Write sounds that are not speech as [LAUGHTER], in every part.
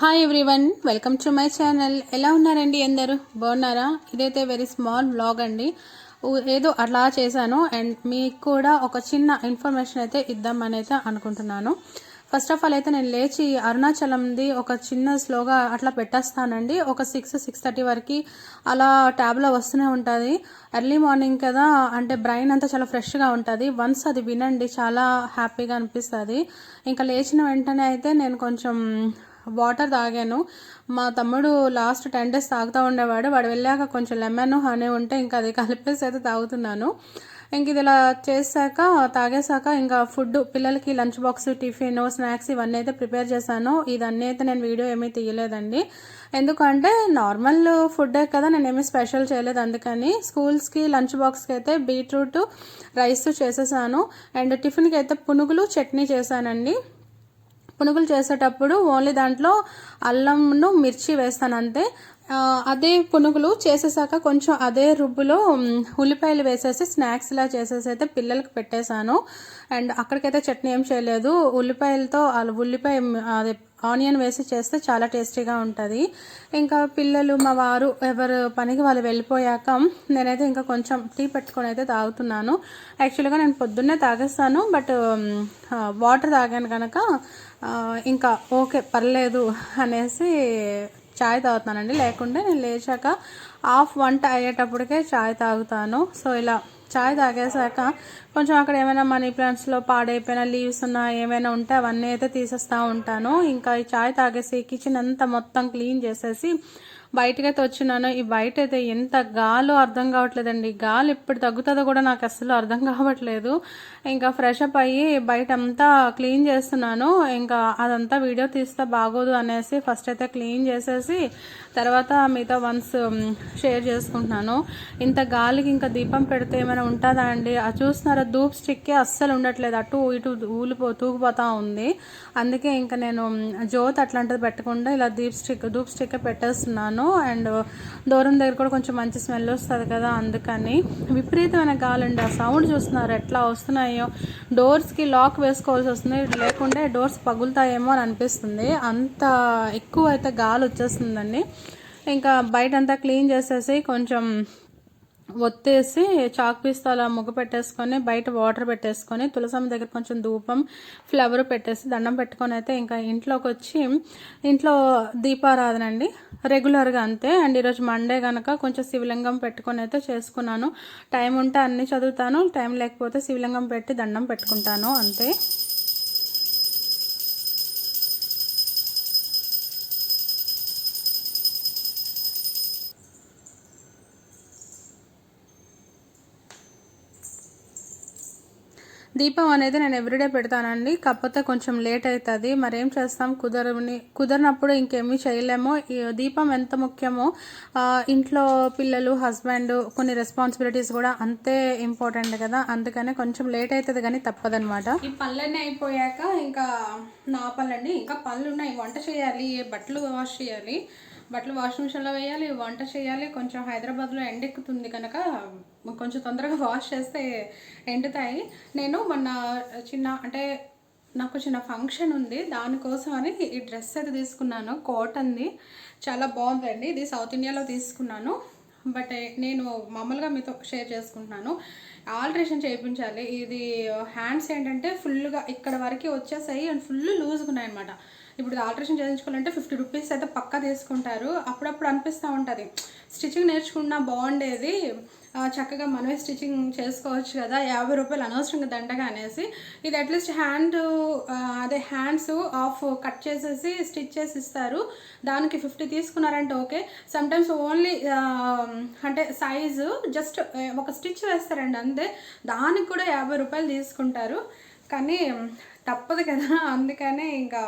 Hi everyone welcome to my channel ఎలా ఉన్నారండి అందరూ? బాగున్నారా? ఇదైతే వెరీ స్మాల్ బ్లాగ్ అండి. ఏదో అలా చేశాను అండ్ మీకు కూడా ఒక చిన్న ఇన్ఫర్మేషన్ అయితే ఇద్దామని అయితే అనుకుంటున్నాను. ఫస్ట్ ఆఫ్ ఆల్ అయితే నేను లేచి అరుణాచలంది ఒక చిన్న స్లోగా అట్లా పెట్టేస్తానండి. ఒక సిక్స్ సిక్స్ థర్టీ వరకు అలా ట్యాబ్లో వస్తూనే ఉంటుంది. ఎర్లీ మార్నింగ్ కదా అంటే బ్రెయిన్ అంతా చాలా ఫ్రెష్గా ఉంటుంది. వన్స్ అది వినండి చాలా హ్యాపీగా అనిపిస్తుంది. ఇంకా లేచిన వెంటనే అయితే నేను కొంచెం వాటర్ తాగాను. మా తమ్ముడు లాస్ట్ టెన్ డేస్ తాగుతూ ఉండేవాడు. వాడు వెళ్ళాక కొంచెం లెమన్ హనీ ఉంటే ఇంకా అది కలిపేసి అయితే తాగుతున్నాను. ఇంక ఇది ఇలా చేశాక తాగేశాక ఇంకా ఫుడ్ పిల్లలకి లంచ్ బాక్స్ టిఫిన్ స్నాక్స్ ఇవన్నీ అయితే ప్రిపేర్ చేశాను. ఇదన్నీ అయితే నేను వీడియో ఏమీ తీయలేదండి. ఎందుకంటే నార్మల్ ఫుడ్డే కదా నేను ఏమీ స్పెషల్ చేయలేదు అందుకని. స్కూల్స్కి లంచ్ బాక్స్కి అయితే బీట్రూట్ రైస్ చేసేసాను. అండ్ టిఫిన్కి అయితే పునుగులు చట్నీ చేశానండి. పునుగులు చేసేటప్పుడు ఓన్లీ దాంట్లో అల్లంను మిర్చి వేస్తాను అంతే. అదే పునుగులు చేసేసాక కొంచెం అదే రుబ్బులో ఉల్లిపాయలు వేసేసి స్నాక్స్ ఇలా చేసేసి అయితే పిల్లలకి పెట్టేశాను. అండ్ అక్కడికైతే చట్నీ ఏం చేయలేదు. ఉల్లిపాయలతో ఉల్లిపాయ అదే ఆనియన్ వేసి చేస్తే చాలా టేస్టీగా ఉంటుంది. ఇంకా పిల్లలు మా వారు ఎవరు పనికి వాళ్ళు వెళ్ళిపోయాక నేనైతే ఇంకా కొంచెం టీ పెట్టుకొని అయితే తాగుతున్నాను. యాక్చువల్గా నేను పొద్దున్నే తాగేస్తాను బట్ వాటర్ తాగాను కనుక ఇంకా ఓకే పర్లేదు అనేసి చాయ్ తాగుతానండి. లేకుంటే నేను లేచాక హాఫ్ వంట అయ్యేటప్పటికే చాయ్ తాగుతాను. సో ఇలా చాయ్ తాగేసాక కొంచెం అక్కడ ఏమైనా మనీ ప్లాంట్స్లో పాడైపోయిన లీవ్స్ ఉన్నా ఏమైనా ఉంటే అవన్నీ అయితే తీసేస్తూ ఉంటాను. ఇంకా ఈ చాయ్ తాగేసి కిచెన్ అంతా మొత్తం క్లీన్ చేసేసి బయటకైతే వచ్చినాను ఈ బయట అయితే ఎంత గాలో అర్థం కావట్లేదండి. గాలి ఎప్పుడు తగ్గుతుందో కూడా నాకు అస్సలు అర్థం కావట్లేదు. ఇంకా ఫ్రెష్ అప్ అయ్యి బయట అంతా క్లీన్ చేస్తున్నాను. ఇంకా అదంతా వీడియో తీస్తే బాగోదు అనేసి ఫస్ట్ అయితే క్లీన్ చేసేసి తర్వాత మీతో వన్స్ షేర్ చేసుకుంటున్నాను. ఇంత గాలికి ఇంకా దీపం పెడితే ఏమైనా ఉంటుందా అండి? అది చూస్తున్నారా ధూప్ స్టిక్కే అస్సలు ఉండట్లేదు. అటు ఇటు ఊలిపో తూగిపోతా ఉంది. అందుకే ఇంకా నేను జ్యోత్ అట్లాంటిది పెట్టకుండా ఇలా దీప్ స్టిక్ ధూప్ స్టిక్కే పెట్టేస్తున్నాను. అండ్ దూరం దగ్గర కూడా కొంచెం మంచి స్మెల్ వస్తుంది కదా అందుకని. విపరీతమైన గాలండి. ఆ సౌండ్ చూస్తున్నారు ఎట్లా వస్తున్నాయో. డోర్స్కి లాక్ వేసుకోవాల్సి వస్తుంది. లేకుంటే డోర్స్ పగులుతాయేమో అని అనిపిస్తుంది. అంత ఎక్కువ అయితే గాలి వచ్చేస్తుందండి. ఇంకా బయట అంతా క్లీన్ చేసేసి కొంచెం ఒత్తేసి చాక్ పీస్తో అలా ముగ్గు పెట్టేసుకొని బయట వాటర్ పెట్టేసుకొని తులసమ్మ దగ్గర కొంచెం ధూపం ఫ్లవర్ పెట్టేసి దండం పెట్టుకొని అయితే ఇంకా ఇంట్లోకి వచ్చి ఇంట్లో దీపారాధన అండి. రెగ్యులర్గా అంతే. అండ్ ఈరోజు మండే కనుక కొంచెం శివలింగం పెట్టుకొని అయితే చేసుకున్నాను. టైం ఉంటే అన్నీ చదువుతాను టైం లేకపోతే శివలింగం పెట్టి దండం పెట్టుకుంటాను అంతే. దీపం అనేది నేను ఎవ్రీడే పెడతానండి. కాకపోతే కొంచెం లేట్ అవుతుంది మరేం చేస్తాం? కుదరని కుదరనప్పుడు ఇంకేమీ చేయలేము. ఈ దీపం ఎంత ముఖ్యమో ఇంట్లో పిల్లలు హస్బెండ్ కొన్ని రెస్పాన్సిబిలిటీస్ కూడా అంతే ఇంపార్టెంట్ కదా. అందుకనే కొంచెం లేట్ అవుతుంది కానీ తప్పదనమాట ఈ పనులన్నీ అయిపోయాక ఇంకా నా పనులండి ఇంకా పనులు ఉన్నాయి వంట చేయాలి బట్టలు వాష్ చేయాలి. బట్టలు వాషింగ్ మిషన్లో వేయాలి వంట చేయాలి కొంచెం హైదరాబాద్లో ఎండెక్కుతుంది కనుక కొంచెం తొందరగా [LAUGHS] వాష్ చేస్తే ఎండుతాయి. నేను మొన్న చిన్న అంటే నాకు చిన్న ఫంక్షన్ ఉంది దానికోసం అని ఈ డ్రెస్ అయితే తీసుకున్నాను కాటన్ది. చాలా బాగుందండి ఇది సౌత్ ఇండియాలో తీసుకున్నాను. బట్ నేను మామూలుగా మీతో షేర్ చేసుకుంటున్నాను. ఆల్ట్రేషన్ చేయించాలి. ఇది హ్యాండ్స్ ఏంటంటే ఫుల్గా ఇక్కడ వరకు వచ్చేసాయి అండ్ ఫుల్ లూజ్గా ఉన్నాయి అనమాట ఇప్పుడు ఆల్ట్రేషన్ చేయించుకోవాలంటే ఫిఫ్టీ రూపీస్ అయితే పక్కా తీసుకుంటారు. అప్పుడప్పుడు అనిపిస్తూ ఉంటుంది. స్టిచ్చింగ్ నేర్చుకున్నా బాగుండేది. చక్కగా మనమే స్టిచ్చింగ్ చేసుకోవచ్చు కదా. యాభై రూపాయలు అనవసరంగా దండగా అనేసి ఇది అట్లీస్ట్ హ్యాండ్ అదే హ్యాండ్స్ ఆఫ్ కట్ చేసేసి స్టిచ్ చేసి ఇస్తారు. దానికి ఫిఫ్టీ తీసుకున్నారంటే ఓకే. సమ్టైమ్స్ ఓన్లీ అంటే సైజు జస్ట్ ఒక స్టిచ్ వేస్తారండి అంతే. దానికి కూడా యాభై రూపాయలు తీసుకుంటారు. కానీ తప్పదు కదా. అందుకనే ఇంకా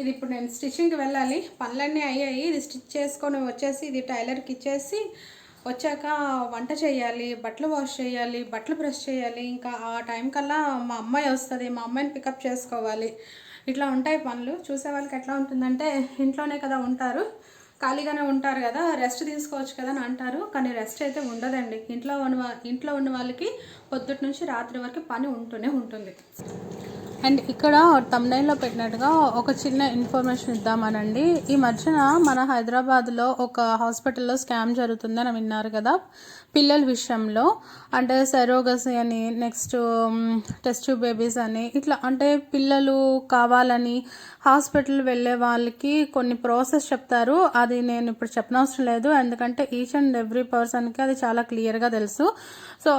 ఇది ఇప్పుడు నేను స్టిచ్చింగ్కి వెళ్ళాలి. పనులన్నీ అయ్యాయి. ఇది స్టిచ్ చేసుకొని వచ్చేసి ఇది టైలర్కి ఇచ్చేసి వచ్చాక వంట చేయాలి బట్టలు వాష్ చేయాలి బట్టలు బ్రష్ చేయాలి. ఇంకా ఆ టైం కల్లా మా అమ్మాయి వస్తుంది మా అమ్మాయిని పికప్ చేసుకోవాలి. ఇట్లా ఉంటాయి పనులు. చూసే వాళ్ళకి ఎట్లా ఉంటుందంటే ఇంట్లోనే కదా ఉంటారు. ఖాళీగానే ఉంటారు కదా రెస్ట్ తీసుకోవచ్చు కదా అని అంటారు. కానీ రెస్ట్ అయితే ఉండదండి. ఇంట్లో ఉన్న ఇంట్లో ఉన్న వాళ్ళకి పొద్దుటి నుంచి రాత్రి వరకు పని ఉంటూనే ఉంటుంది. అండ్ ఇక్కడ తమ్నైల్లో పెట్టినట్టుగా ఒక చిన్న ఇన్ఫర్మేషన్ ఇద్దామనండి. ఈ మధ్యన మన హైదరాబాద్లో ఒక హాస్పిటల్లో స్కామ్ జరుగుతుందని విన్నారు కదా పిల్లల విషయంలో. అంటే సెరోగసీ అని నెక్స్ట్ టెస్ట్ బేబీస్ అని ఇట్లా అంటే పిల్లలు కావాలని హాస్పిటల్ వెళ్ళే వాళ్ళకి కొన్ని ప్రాసెస్ చెప్తారు. అది నేను ఇప్పుడు చెప్పనవసరం లేదు. ఎందుకంటే ఈచ్ అండ్ ఎవ్రీ పర్సన్కి అది చాలా క్లియర్గా తెలుసు. సో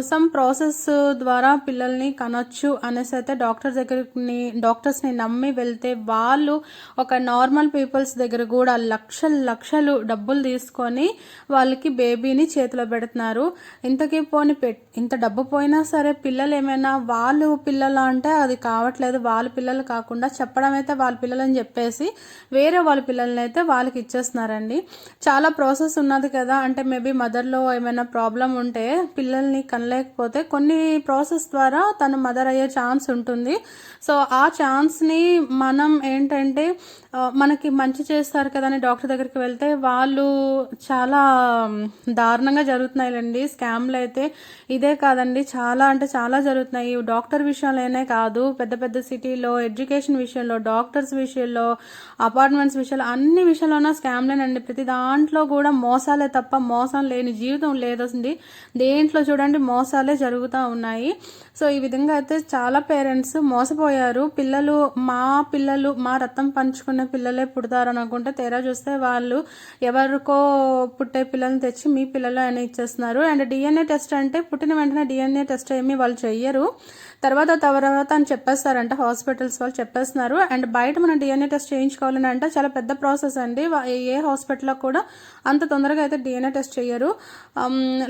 సమ్ ప్రాసెస్ ద్వారా పిల్లల్ని కనొచ్చు అనేసి అయితే డాక్టర్ డాక్టర్ దగ్గరని డాక్టర్స్ని నమ్మి వెళ్తే వాళ్ళు ఒక నార్మల్ పీపుల్స్ దగ్గర కూడా లక్షలు లక్షలు డబ్బులు తీసుకొని వాళ్ళకి బేబీని చేతిలో పెడుతున్నారు. ఇంతకీ పోని పెట్ ఇంత డబ్బు పోయినా సరే పిల్లలు ఏమైనా వాళ్ళు పిల్లలు అంటే అది కావట్లేదు. వాళ్ళ పిల్లలు కాకుండా చెప్పడం అయితే వాళ్ళ పిల్లలని చెప్పేసి వేరే వాళ్ళ పిల్లల్ని అయితే వాళ్ళకి ఇచ్చేస్తున్నారండి. చాలా ప్రాసెస్ ఉన్నది కదా. అంటే మేబీ మదర్లో ఏమైనా ప్రాబ్లం ఉంటే పిల్లల్ని కనలేకపోతే కొన్ని ప్రాసెస్ ద్వారా తను మదర్ అయ్యే ఛాన్స్ ఉంటుంది. సో ఆ ఛాన్స్ని మనం ఏంటంటే మనకి మంచి చేస్తారు కదా అని డాక్టర్ దగ్గరికి వెళ్తే వాళ్ళు చాలా దారుణంగా జరుగుతున్నాయిలండి. స్కామ్లు అయితే ఇదే కాదండి. చాలా అంటే చాలా జరుగుతున్నాయి. డాక్టర్ విషయంలోనే కాదు పెద్ద పెద్ద సిటీలో ఎడ్యుకేషన్ విషయంలో డాక్టర్స్ విషయంలో అపార్ట్మెంట్స్ విషయంలో అన్ని విషయంలోనూ స్కామ్లేనండి. ప్రతి దాంట్లో కూడా మోసాలే తప్ప మోసం లేని జీవితం లేదండి దేంట్లో చూడండి మోసాలే జరుగుతూ ఉన్నాయి. సో ఈ విధంగా అయితే చాలా పేరెంట్స్ మోసపోయారు. పిల్లలు మా పిల్లలు మా రక్తం పంచుకున్న పిల్లలే పుడతారు అనుకుంటే తెరా చూస్తే వాళ్ళు ఎవరికో పుట్టే పిల్లల్ని తెచ్చి మీ పిల్లలు అని ఇచ్చేస్తున్నారు. అండ్ డిఎన్ఏ టెస్ట్ అంటే పుట్టిన వెంటనే డిఎన్ఏ టెస్ట్ ఏమీ వాళ్ళు చెయ్యరు. తర్వాత తర్వాత అని చెప్పేస్తారంట హాస్పిటల్స్ వాళ్ళు చెప్పేస్తున్నారు. అండ్ బయట మనం డిఎన్ఏ టెస్ట్ చేయించుకోవాలని అంటే చాలా పెద్ద ప్రాసెస్ అండి. ఏ హాస్పిటల్లో కూడా అంత తొందరగా అయితే డిఎన్ఏ టెస్ట్ చేయరు.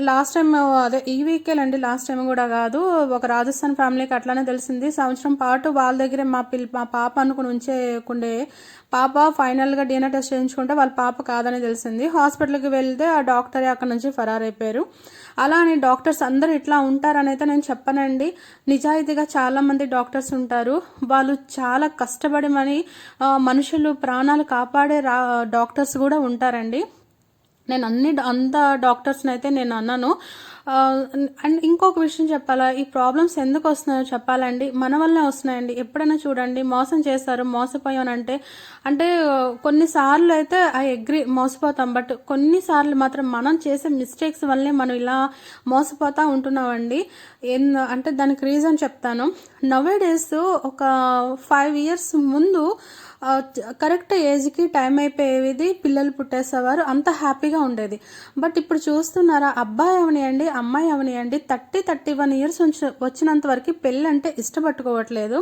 లాస్ట్ టైం అదే ఈ వీకే అండి లాస్ట్ టైం కూడా కాదు. ఒక రాజస్థాన్ ఫ్యామిలీకి అట్లానే తెలిసింది. సంవత్సరం పాటు వాళ్ళ దగ్గరే మా పిల్ల మా పాప అనుకుని ఉంచేకుండే పాప ఫైనల్గా డిఎన్ఏ టెస్ట్ చేయించుకుంటే వాళ్ళ పాప కాదని తెలిసింది. హాస్పిటల్కి వెళ్తే ఆ డాక్టరే అక్కడ నుంచి ఫరారైపోయారు. అలా అని డాక్టర్స్ అందరూ ఇట్లా ఉంటారని అయితే నేను చెప్పనండి. నిజాయితీగా చాలా మంది డాక్టర్స్ ఉంటారు. వాళ్ళు చాలా కష్టపడి మరి మనుషులు ప్రాణాలు కాపాడే రా డాక్టర్స్ కూడా ఉంటారండి. నేను అన్ని అంత డాక్టర్స్ని అయితే నేను అన్నాను అండ్ ఇంకొక విషయం చెప్పాలా? ఈ ప్రాబ్లమ్స్ ఎందుకు వస్తున్నాయో చెప్పాలండి. మన వల్లే వస్తున్నాయండి. ఎప్పుడైనా చూడండి మోసం చేస్తారు మోసపోయానంటే అంటే కొన్నిసార్లు అయితే ఐ అగ్రి మోసపోతాం. బట్ కొన్నిసార్లు మాత్రం మనం చేసే మిస్టేక్స్ వల్లనే మనం ఇలా మోసపోతూ ఉంటున్నామండి. అంటే దానికి రీజన్ చెప్తాను. నవే డేస్ ఒక ఫైవ్ ఇయర్స్ ముందు కరెక్ట్ ఏజ్కి టైం అయిపోయేది పిల్లలు పుట్టేసేవారు అంత హ్యాపీగా ఉండేది. బట్ ఇప్పుడు చూస్తున్నారా అబ్బాయి అవనియండి అమ్మాయి అవనియండి థర్టీ థర్టీ వన్ ఇయర్స్ వచ్చినంత వరకు పెళ్ళి అంటే ఇష్టపట్టుకోవట్లేదు.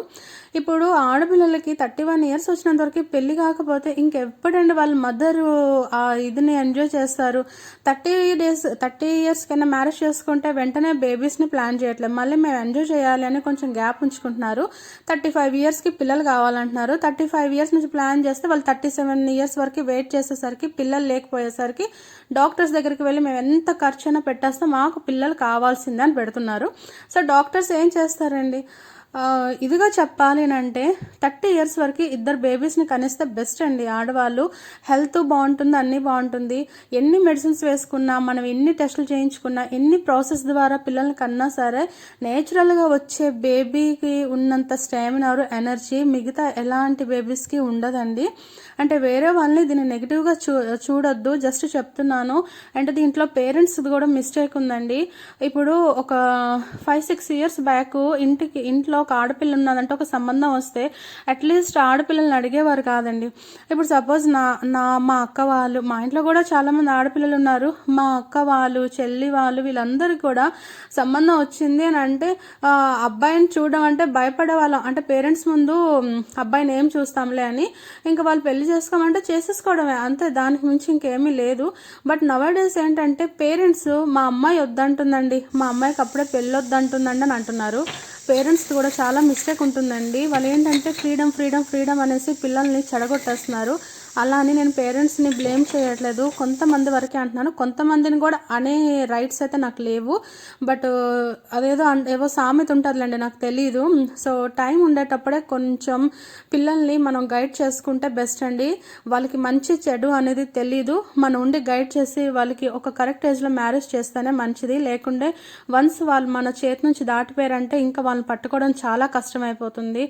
ఇప్పుడు ఆడపిల్లలకి థర్టీ వన్ ఇయర్స్ వచ్చినంత వరకు పెళ్ళి కాకపోతే ఇంకెప్పుడండి వాళ్ళ మదర్ ఆ ఇదిని ఎంజాయ్ చేస్తారు? థర్టీ డేస్ థర్టీ ఇయర్స్ కన్నా మ్యారేజ్ చేసుకుంటే వెంటనే బేబీస్ని ప్లాన్ చేయట్లేదు. మళ్ళీ మేము ఎంజాయ్ చేయాలి అని కొంచెం గ్యాప్ ఉంచుకుంటున్నారు. థర్టీ ఫైవ్ ఇయర్స్కి పిల్లలు కావాలంటున్నారు. థర్టీ ఫైవ్ ఇయర్స్ నుంచి ప్లాన్ చేస్తే వాళ్ళు థర్టీ సెవెన్ ఇయర్స్ వరకు వెయిట్ చేసేసరికి పిల్లలు లేకపోయేసరికి డాక్టర్స్ దగ్గరికి వెళ్ళి మేము ఎంత ఖర్చు అయినా పెట్టేస్తే మాకు పిల్లలు కావాల్సిందే అని పెడుతున్నారు. సో డాక్టర్స్ ఏం చేస్తారండి? ఇదిగా చెప్పాలి అంటే థర్టీ ఇయర్స్ వరకు ఇద్దరు బేబీస్ని కనిస్తే బెస్ట్ అండి. ఆడవాళ్ళు హెల్త్ బాగుంటుంది అన్నీ బాగుంటుంది. ఎన్ని మెడిసిన్స్ వేసుకున్నా మనం ఎన్ని టెస్టులు చేయించుకున్నా ఎన్ని ప్రాసెస్ ద్వారా పిల్లల్ని కన్నా సరే నేచురల్గా వచ్చే బేబీకి ఉన్నంత స్టామినా ఎనర్జీ మిగతా ఎలాంటి బేబీస్కి ఉండదండి. అంటే వేరే వాళ్ళని దీన్ని నెగిటివ్గా చూ చూడొద్దు జస్ట్ చెప్తున్నాను. అంటే దీంట్లో పేరెంట్స్ కూడా మిస్టేక్ ఉందండి. ఇప్పుడు ఒక ఫైవ్ సిక్స్ ఇయర్స్ బ్యాక్ ఇంటికి ఇంట్లో ఒక ఆడపిల్ల ఉన్నదంటే ఒక సంబంధం వస్తే అట్లీస్ట్ ఆడపిల్లల్ని అడిగేవారు కాదండి. ఇప్పుడు సపోజ్ నా నా మా అక్క వాళ్ళు మా ఇంట్లో కూడా చాలామంది ఆడపిల్లలు ఉన్నారు. మా అక్క వాళ్ళు చెల్లి వాళ్ళు వీళ్ళందరికీ కూడా సంబంధం వచ్చింది అని అంటే అబ్బాయిని చూడడం అంటే భయపడే వాళ్ళం అంటే పేరెంట్స్ ముందు అబ్బాయిని ఏం చూస్తాంలే అని ఇంకా వాళ్ళు పెళ్ళి చేసుకోమంటే చేసేసుకోవడమే. అంతే దానికి మించి ఇంకేమీ లేదు. బట్ నవడేస్ ఏంటంటే పేరెంట్స్ మా అమ్మాయి వద్దంటుందండి. మా అమ్మాయికి అప్పుడే పెళ్ళి వద్దంటుందండి అని అంటున్నారు. పేరెంట్స్ కూడా చాలా మిస్టేక్ ఉంటుందండి. వాళ్ళు ఏంటంటే ఫ్రీడమ్ ఫ్రీడమ్ ఫ్రీడమ్ అనేసి పిల్లల్ని చెడగొట్టేస్తున్నారు. అలా అని నేను పేరెంట్స్ని బ్లేమ్ చేయట్లేదు. కొంతమంది వరకే అంటున్నాను. కొంతమందిని కూడా అనే రైట్స్ అయితే నాకు లేవు. బట్ అదేదో ఏవో సామెత ఉంటుందిలేండి నాకు తెలియదు సో టైం ఉండేటప్పుడే కొంచెం పిల్లల్ని మనం గైడ్ చేసుకుంటే బెస్ట్ అండి. వాళ్ళకి మంచి చెడు అనేది తెలీదు. మనం ఉండి గైడ్ చేసి వాళ్ళకి ఒక కరెక్ట్ ఏజ్లో మ్యారేజ్ చేస్తేనే మంచిది. లేకుంటే వన్స్ వాళ్ళు మన చేతి నుంచి దాటిపోయారంటే ఇంకా వాళ్ళని పట్టుకోవడం చాలా కష్టమైపోతుంది.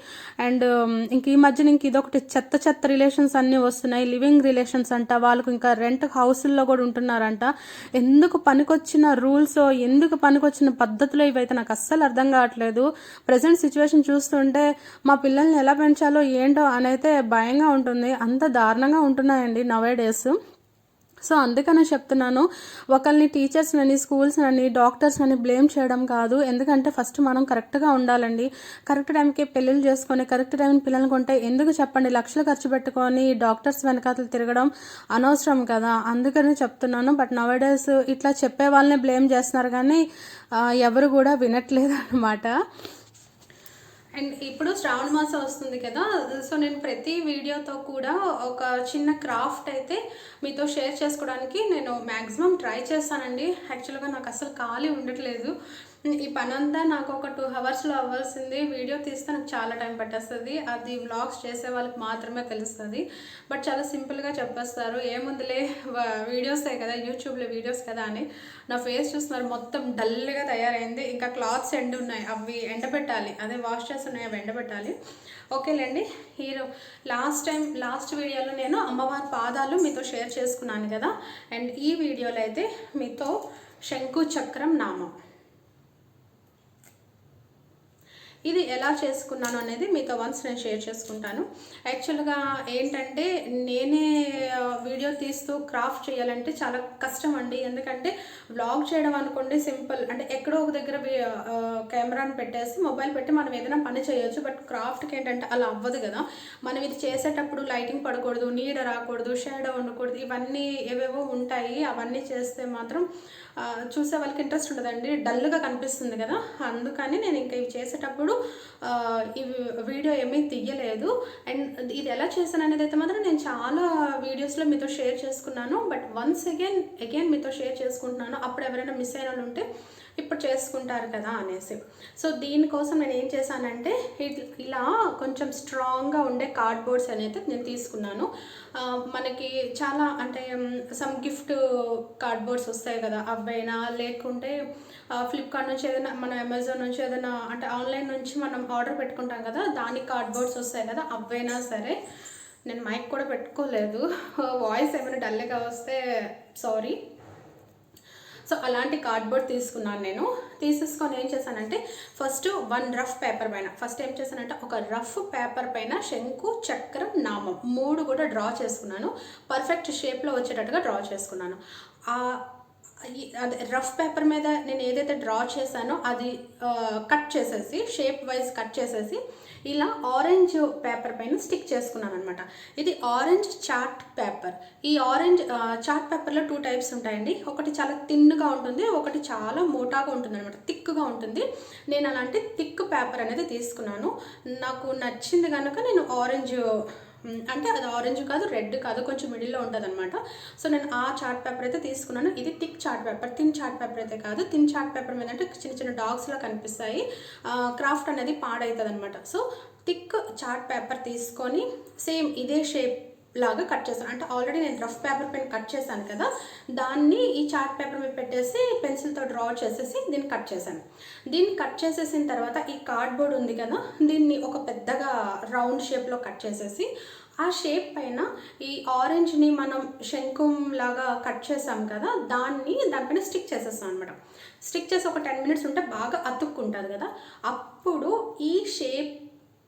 అండ్ ఇంక ఈ మధ్యన ఇంక ఇదొకటి చెత్త చెత్త రిలేషన్స్ అన్నీ వస్తున్నాయి. లివింగ్ రిలేషన్స్ అంట వాళ్ళకు ఇంకా రెంట్ హౌస్ల్లో కూడా ఉంటున్నారంట. ఎందుకు పనికొచ్చిన రూల్స్ ఎందుకు పనికొచ్చిన పద్ధతులు ఇవైతే నాకు అస్సలు అర్థం కావట్లేదు. ప్రజెంట్ సిచ్యువేషన్ చూస్తుంటే మా పిల్లల్ని ఎలా పెంచాలో ఏంటో అని అయితే భయంగా ఉంటుంది. అంత దారుణంగా ఉంటున్నాయండి నవే డేస్ సో అందుకనే చెప్తున్నాను ఒకరిని టీచర్స్ అని స్కూల్స్ అని డాక్టర్స్ అని బ్లేమ్ చేయడం కాదు. ఎందుకంటే ఫస్ట్ మనం కరెక్ట్గా ఉండాలండి. కరెక్ట్ టైంకి పెళ్ళిళ్ళు చేసుకొని కరెక్ట్ టైం పిల్లలు కొంటే ఎందుకు చెప్పండి? లక్షలు ఖర్చు పెట్టుకొని డాక్టర్స్ వెనకాతలు తిరగడం అనవసరం కదా. అందుకని చెప్తున్నాను బట్ నవడేస్ ఇట్లా చెప్పే వాళ్ళని బ్లేమ్ చేస్తున్నారు కానీ ఎవరు కూడా వినట్లేదు అనమాట అండ్ ఇప్పుడు శ్రావణ మాసం వస్తుంది కదా సో నేను ప్రతి వీడియోతో కూడా ఒక చిన్న క్రాఫ్ట్ అయితే మీతో షేర్ చేసుకోవడానికి నేను మ్యాక్సిమం ట్రై చేస్తానండి. యాక్చువల్గా నాకు అసలు ఖాళీ ఉండట్లేదు. ఈ పని అంతా నాకు ఒక టూ అవర్స్లో అవ్వాల్సింది. వీడియో తీస్తే నాకు చాలా టైం పట్టేస్తుంది. అది వ్లాగ్స్ చేసే వాళ్ళకి మాత్రమే తెలుస్తుంది. బట్ చాలా సింపుల్గా చెప్పేస్తారు. ఏముందిలే వీడియోసే కదా యూట్యూబ్లో వీడియోస్ కదా అని. నా ఫేస్ చూస్తున్నారు మొత్తం డల్గా తయారైంది. ఇంకా క్లాత్స్ ఎండ్ ఉన్నాయి. అవి ఎండబెట్టాలి. అదే వాష్ చేస్తున్నాయి అవి ఎండబెట్టాలి. ఓకేలేండి హీరో. లాస్ట్ టైం లాస్ట్ వీడియోలో నేను అమ్మవారి పాదాలు మీతో షేర్ చేసుకున్నాను కదా. అండ్ ఈ వీడియోలో అయితే మీతో శంకు చక్రం నామం. ఇది ఎలా చేసుకున్నాను అనేది మీతో వన్స్ నేను షేర్ చేసుకుంటాను. యాక్చువల్గా ఏంటంటే నేనే వీడియో తీస్తూ క్రాఫ్ట్ చేయాలంటే చాలా కష్టం అండి. ఎందుకంటే వ్లాగ్ చేయడం అనుకోండి సింపుల్ అంటే ఎక్కడో ఒక దగ్గర కెమెరాను కెమెరాని పెట్టేసి మొబైల్ పెట్టి మనం ఏదైనా పని చేయొచ్చు. బట్ క్రాఫ్ట్కి ఏంటంటే అలా అవ్వదు కదా. మనం ఇది చేసేటప్పుడు లైటింగ్ పడకూడదు నీడ రాకూడదు షేడో ఉండకూడదు. ఇవన్నీ ఏవేవో ఉంటాయి. అవన్నీ చేస్తే మాత్రం చూసే వాళ్ళకి ఇంట్రెస్ట్ ఉండదండి. డల్గా కనిపిస్తుంది కదా. అందుకని నేను ఇంకా ఇవి చేసేటప్పుడు ఆ, ఈ వీడియో ఏమీ తీయలేదు. అండ్ ఇది ఎలా చేశాను అనేది అయితే మాత్రం నేను చాలా వీడియోస్లో మీతో షేర్ చేసుకున్నాను. బట్ వన్స్ అగైన్ అగైన్ మీతో షేర్ చేసుకుంటున్నాను. అప్పుడు ఎవరైనా మిస్ అయిన వాళ్ళు ఉంటే ఇప్పుడు చేసుకుంటారు కదా అనేసి. సో దీనికోసం నేను ఏం చేశానంటే ఇలా కొంచెం స్ట్రాంగ్గా ఉండే కార్డ్బోర్డ్స్ అనేది నేను తీసుకున్నాను. మనకి చాలా అంటే సమ్ గిఫ్ట్ కార్డ్బోర్డ్స్ వస్తాయి కదా అవైనా లేకుంటే ఫ్లిప్కార్ట్ నుంచి ఏదైనా మన అమెజాన్ నుంచి ఏదైనా అంటే ఆన్లైన్ నుంచి మనం ఆర్డర్ పెట్టుకుంటాం కదా దానికి కార్డ్బోర్డ్స్ వస్తాయి కదా అవైనా సరే. నేను మైక్ కూడా పెట్టుకోలేదు. [LAUGHS] వాయిస్ ఏమైనా డల్గా వస్తే సారీ. సో అలాంటి కార్డ్బోర్డ్ తీసుకున్నాను నేను. తీసేసుకొని ఏం చేశానంటే ఫస్ట్ వన్ రఫ్ పేపర్ పైన ఫస్ట్ ఏం చేశానంటే ఒక రఫ్ పేపర్ పైన శంకు చక్రం నామం మూడు కూడా డ్రా చేసుకున్నాను. పర్ఫెక్ట్ షేప్లో వచ్చేటట్టుగా డ్రా చేసుకున్నాను. అదే రఫ్ పేపర్ మీద నేను ఏదైతే డ్రా చేశానో అది కట్ చేసేసి షేప్ వైజ్ కట్ చేసేసి ఇలా ఆరెంజ్ పేపర్ పైన స్టిక్ చేసుకున్నాను అనమాట ఇది ఆరెంజ్ చార్ట్ పేపర్. ఈ ఆరెంజ్ చార్ట్ పేపర్లో టూ టైప్స్ ఉంటాయండి. ఒకటి చాలా థిన్గా ఉంటుంది ఒకటి చాలా మోటాగా ఉంటుంది అనమాట థిక్గా ఉంటుంది. నేను అలాంటి థిక్ పేపర్ అనేది తీసుకున్నాను. నాకు నచ్చింది కనుక నేను ఆరెంజ్ అంటే అది ఆరెంజ్ కాదు రెడ్ కాదు కొంచెం మిడిల్లో ఉంటుంది అనమాట సో నేను ఆ చార్ట్ పేపర్ అయితే తీసుకున్నాను. ఇది thick chart paper thin chart paper అయితే కాదు. థిన్ చార్ట్ పేపర్ మీద అంటే చిన్న చిన్న డాగ్స్లా కనిపిస్తాయి. క్రాఫ్ట్ అనేది పాడవుతుంది అనమాట సో థిక్ చార్ట్ పేపర్ తీసుకొని సేమ్ ఇదే షేప్ లాగా కట్ చేశాను అంటే ఆల్రెడీ నేను రఫ్ పేపర్ పైన కట్ చేశాను కదా దాన్ని ఈ చార్ట్ పేపర్ మీద పెట్టేసి పెన్సిల్తో డ్రా చేసేసి దీన్ని కట్ చేశాను. దీన్ని కట్ చేసేసిన తర్వాత ఈ కార్డ్బోర్డ్ ఉంది కదా దీన్ని ఒక పెద్దగా రౌండ్ షేప్లో కట్ చేసేసి ఆ షేప్ పైన ఈ ఆరెంజ్ని మనం శంకుం లాగా కట్ చేసాం కదా దాన్ని దానిపైన స్టిక్ చేసేస్తాం అనమాట స్టిక్ చేసి ఒక టెన్ మినిట్స్ ఉంటే బాగా అతుక్కుంటుంది కదా అప్పుడు ఈ షేప్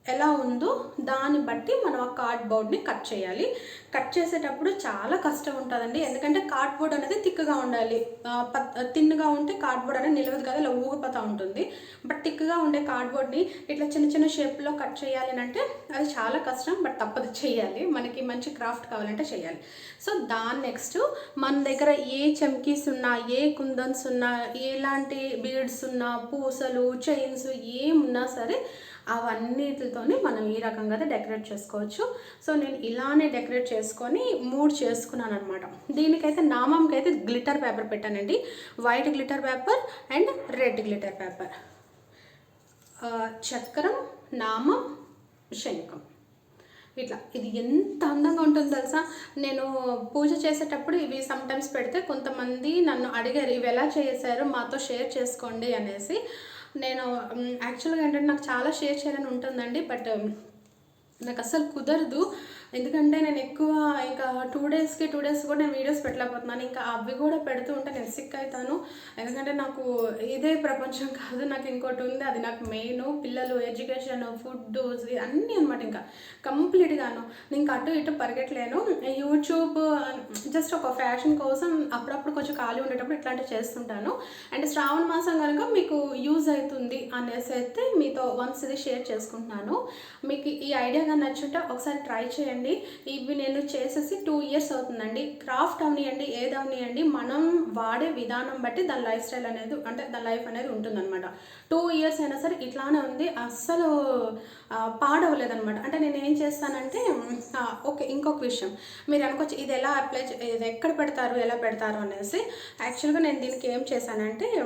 ఎలా ఉందో దాన్ని బట్టి మనం ఆ కార్డ్బోర్డ్ని కట్ చేయాలి. కట్ చేసేటప్పుడు చాలా కష్టం ఉంటుందండి. ఎందుకంటే కార్డ్బోర్డ్ అనేది థిక్గా ఉండాలి. ఆ, పత్- ఉంటే కార్డ్బోర్డ్ అనేది నిలవదు కదా ఇలా ఊగిపోతూ ఉంటుంది. బట్ థిక్గా ఉండే కార్డ్బోర్డ్ని ఇట్లా చిన్న చిన్న షేప్లో కట్ చేయాలి అంటే అది చాలా కష్టం బట్ తప్పదు చేయాలి. మనకి మంచి క్రాఫ్ట్ కావాలంటే చేయాలి. సో దాని నెక్స్ట్ మన దగ్గర ఏ చమ్కీస్ ఉన్నా ఏ కుందన్స్ ఉన్నా ఎలాంటి బీడ్స్ ఉన్నా పూసలు చైన్స్ ఏమున్నా సరే అవన్నిటితోనే మనం ఈ రకంగా అయితే డెకరేట్ చేసుకోవచ్చు. సో నేను ఇలానే డెకరేట్ చేసుకొని మూడు చేసుకున్నాను అనమాట దీనికైతే నామంకి అయితే గ్లిటర్ పేపర్ పెట్టానండి white glitter paper and red glitter paper చక్రం నామం శంఖం. ఇట్లా. ఇది ఎంత అందంగా ఉంటుందో తెలుసా? నేను పూజ చేసేటప్పుడు ఇవి సమ్టైమ్స్ పెడితే కొంతమంది నన్ను అడిగారు ఇవి ఎలా చేశారు మాతో షేర్ చేసుకోండి అనేసి. నేను యాక్చువల్గా ఏంటంటే నాకు చాలా షేర్ చేయాలని ఉంటుందండి బట్ నాకు అసలు కుదరదు. ఎందుకంటే నేను ఎక్కువ ఇంకా టూ డేస్కి టూ డేస్ కూడా నేను వీడియోస్ పెట్టలేకపోతున్నాను. ఇంకా అవి కూడా పెడుతూ ఉంటే నేను సిక్ అవుతాను. ఎందుకంటే నాకు ఇదే ప్రపంచం కాదు నాకు ఇంకోటి ఉంది. అది నాకు మెయిన్ పిల్లలు ఎడ్యుకేషన్ ఫుడ్ అన్నీ అనమాట ఇంకా. కంప్లీట్గాను నేను ఇంకా అటు ఇటు పరిగెట్టలేను. యూట్యూబ్ జస్ట్ ఒక ఫ్యాషన్ కోసం అప్పుడప్పుడు కొంచెం ఖాళీ ఉండేటప్పుడు ఇట్లాంటివి చేస్తుంటాను. అండ్ శ్రావణ మాసం కనుక మీకు యూజ్ అవుతుంది అనేసి అయితే మీతో వన్స్ ఇది షేర్ చేసుకుంటున్నాను. మీకు ఈ ఐడియా కానీ నచ్చుంటే ఒకసారి ట్రై చేయండి. ఇవి నేను చేసేసి టూ ఇయర్స్ అవుతుందండి. క్రాఫ్ట్ అవనియండి ఏది అవనియండి మనం వాడే విధానం బట్టి దాని లైఫ్ స్టైల్ అనేది అంటే దాని లైఫ్ అనేది ఉంటుందన్నమాట. టూ ఇయర్స్ అయినా సరే ఇట్లానే ఉంది. అస్సలు పాడవలేదనమాట అంటే నేను ఏం చేస్తానంటే ఓకే ఇంకొక విషయం. మీరు అనుకోవచ్చు ఇది ఎలా అప్లై చే- ఇది ఎక్కడ పెడతారు ఎలా పెడతారు అనేసి. యాక్చువల్గా నేను దీనికి ఏం చేశానంటే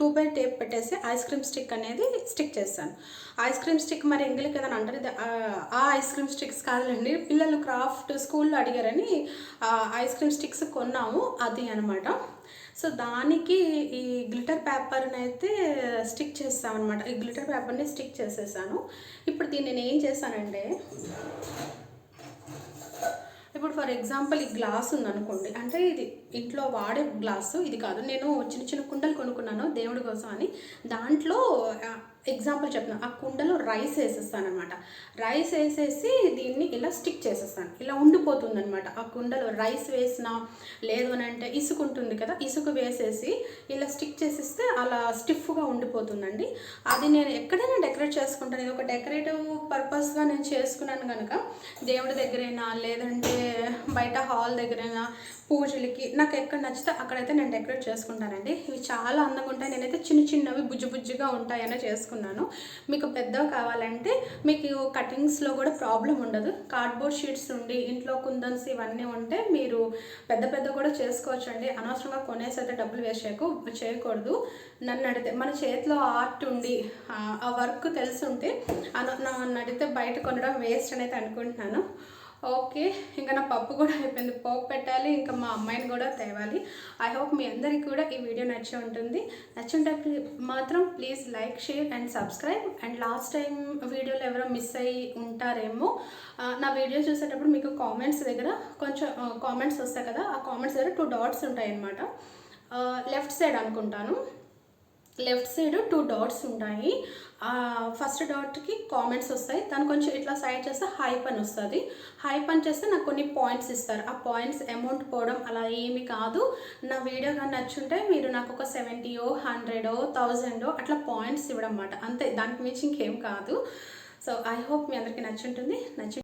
టూ బై టేప్ పెట్టేసి ఐస్ క్రీమ్ స్టిక్ అనేది స్టిక్ చేస్తాను. ఐస్ క్రీమ్ స్టిక్ మరి ఎంగిలి కదా అంటారు? ఆ, ఐస్ క్రీమ్ స్టిక్స్ కాదులేండి. పిల్లలు క్రాఫ్ట్ స్కూల్లో అడిగారని ఐస్ క్రీమ్ స్టిక్స్ కొన్నాము అది అనమాట. సో దానికి ఈ గ్లిటర్ పేపర్ని అయితే స్టిక్ చేస్తామన్నమాట. అనమాట ఈ గ్లిటర్ పేపర్ని స్టిక్ చేసేసాను. ఇప్పుడు దీన్ని నేను ఏం చేశానంటే ఇప్పుడు ఫర్ ఎగ్జాంపుల్ ఈ గ్లాస్ ఉందనుకోండి. అంటే ఇది ఇంట్లో వాడే గ్లాసు ఇది కాదు. నేను చిన్న చిన్న కుండలు కొనుక్కున్నాను దేవుడి కోసం అని. దాంట్లో ఎగ్జాంపుల్ చెప్తున్నాను ఆ కుండలో రైస్ వేసేస్తాను అనమాట రైస్ వేసేసి దీన్ని ఇలా స్టిక్ చేసేస్తాను. ఇలా ఉండిపోతుంది అనమాట ఆ కుండలో రైస్ వేసిన లేదు అని అంటే ఇసుక ఉంటుంది కదా ఇసుక వేసేసి ఇలా స్టిక్ చేసేస్తే అలా స్టిఫ్గా ఉండిపోతుందండి. అది నేను ఎక్కడైనా డెకరేట్ చేసుకుంటాను. ఇది ఒక డెకరేటివ్ పర్పస్గా నేను చేసుకున్నాను కనుక దేవుడి దగ్గరైనా లేదంటే బయట హాల్ దగ్గరైనా పూజలకి నాకు ఎక్కడ నచ్చితే అక్కడైతే నేను డెకరేట్ చేసుకుంటానండి. ఇవి చాలా అందంగా ఉంటాయి. నేనైతే చిన్న చిన్నవి బుజ్జి బుజ్జిగా ఉంటాయని చేసుకున్నాను. మీకు పెద్దవి కావాలంటే మీకు కటింగ్స్లో కూడా ప్రాబ్లం ఉండదు. కార్డ్బోర్డ్ షీట్స్ ఉండి ఇంట్లో కుందన్స్ ఇవన్నీ ఉంటే మీరు పెద్ద పెద్ద కూడా చేసుకోవచ్చండి. అనవసరంగా కొనేసి అయితే డబ్బులు వేసేకు చేయకూడదు. నన్ను అడిగితే మన చేతిలో ఆర్ట్ ఉండి ఆ వర్క్ తెలుసుంటే అన- నన్ను అడిగితే బయట కొనడం వేస్ట్ అని అయితే అనుకుంటున్నాను. ఓకే ఇంకా నా పప్పు కూడా అయిపోయింది. పోపు పెట్టాలి ఇంకా మా అమ్మాయిని కూడా తేవాలి. ఐ హోప్ మీ అందరికీ కూడా ఈ వీడియో నచ్చి ఉంటుంది. నచ్చుంటే మాత్రం please like share and subscribe. And last time వీడియోలు ఎవరో మిస్ అయ్యి ఉంటారేమో నా వీడియో చూసేటప్పుడు మీకు కామెంట్స్ దగ్గర కొంచెం కామెంట్స్ వస్తాయి కదా ఆ కామెంట్స్ దగ్గర టూ డాట్స్ ఉంటాయి అన్నమాట లెఫ్ట్ సైడ్ అనుకుంటాను. లెఫ్ట్ సైడ్ టూ డాట్స్ ఉంటాయి. ఫస్ట్ డాట్కి కామెంట్స్ వస్తాయి. దాని కొంచెం ఇట్లా సైడ్ చేస్తే హైప్ పని వస్తుంది. హైప్ పని చేస్తే నాకు కొన్ని పాయింట్స్ ఇస్తారు. ఆ పాయింట్స్ అమౌంట్ పోవడం అలా ఏమి కాదు. నా వీడియో కానీ నచ్చుంటే మీరు నాకు ఒక సెవెంటీయో హండ్రెడో థౌజండో అట్లా పాయింట్స్ ఇవ్వడం అన్నమాట. అంతే. దానికి మించి ఇంకేం కాదు. సో ఐ హోప్ మీ అందరికీ నచ్చుంటుంది. నచ్చి